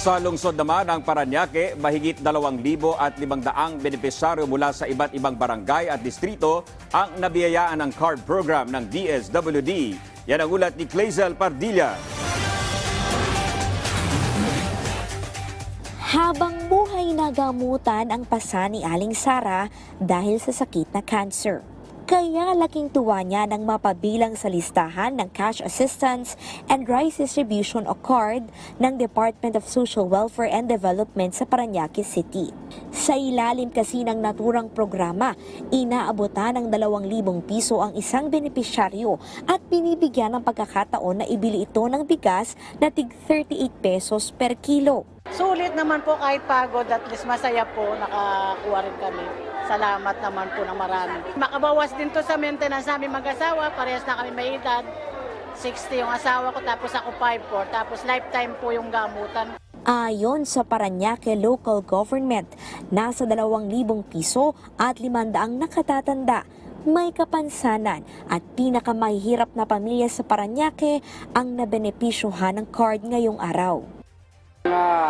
Sa lungsod naman ng Paranaque, mahigit 2,000 at 500 benepisyaryo mula sa iba't ibang barangay at distrito ang nabiyayaan ng card program ng DSWD. Yan ang ulat ni Clazel Pardilla. Habang buhay nagamutan ang pasa ni Aling Sara dahil sa sakit na cancer. Kaya laking tuwa niya nang mapabilang sa listahan ng cash assistance and rice distribution o CARD ng Department of Social Welfare and Development sa Paranaque City. Sa ilalim kasi ng naturang programa, inaabotan ng 2,000 piso ang isang benepisyaryo at binibigyan ng pagkakataon na ibili ito ng bigas na tig 38 pesos per kilo. Sulit naman po kahit pagod, at least masaya po, nakakuha rin kami. Salamat naman po ng marami. Makabawas din to sa maintenance namin mag-asawa, parehas na kami may edad. 60 yung asawa ko, tapos ako 54, tapos lifetime po yung gamutan. Ayon sa Paranaque Local Government, nasa 2,000 piso at 500 nakatatanda. May kapansanan at pinakamahihirap na pamilya sa Paranaque ang nabenepisyohan ng card ngayong araw. Ah,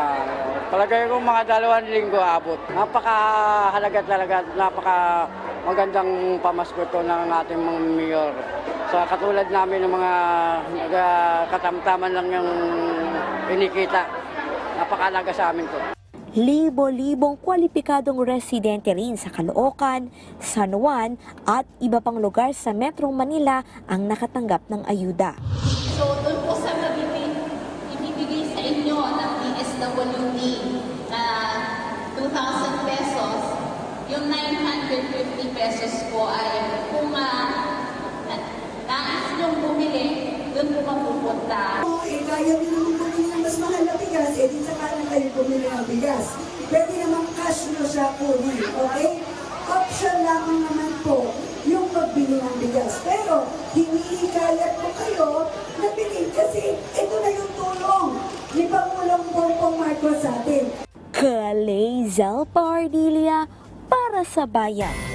palagay ko mga dalawang linggo abot. Napakahalaga talaga, napaka magandang pamasko to ng ating mga mayor. Sa katulad namin ng mga katamtaman lang yung inikita. Napakahalaga sa amin to. Libo-libong kwalipikadong residente rin sa Caloocan, San Juan at iba pang lugar sa Metro Manila ang nakatanggap ng ayuda. So, doon po sa mabibig, ibibigay sa inyo ng DSWD na 2,000 pesos, yung 950 pesos po ay kung nais niyong bumili, doon po mapupunta. Kung eh, kaya nyo naman bumili ng mas mahal na bigas, eh di saka na kayo bumili ng bigas. Pwede naman cash nyo siya kunin, okay? Option lamang naman po yung pagbili ng bigas. Pero hinihikayat ko kayo na bilhin kasi ito na yung tulong ni Pangulong Bongbong Marcos sa atin. Kalezal Pardilia para sa bayan.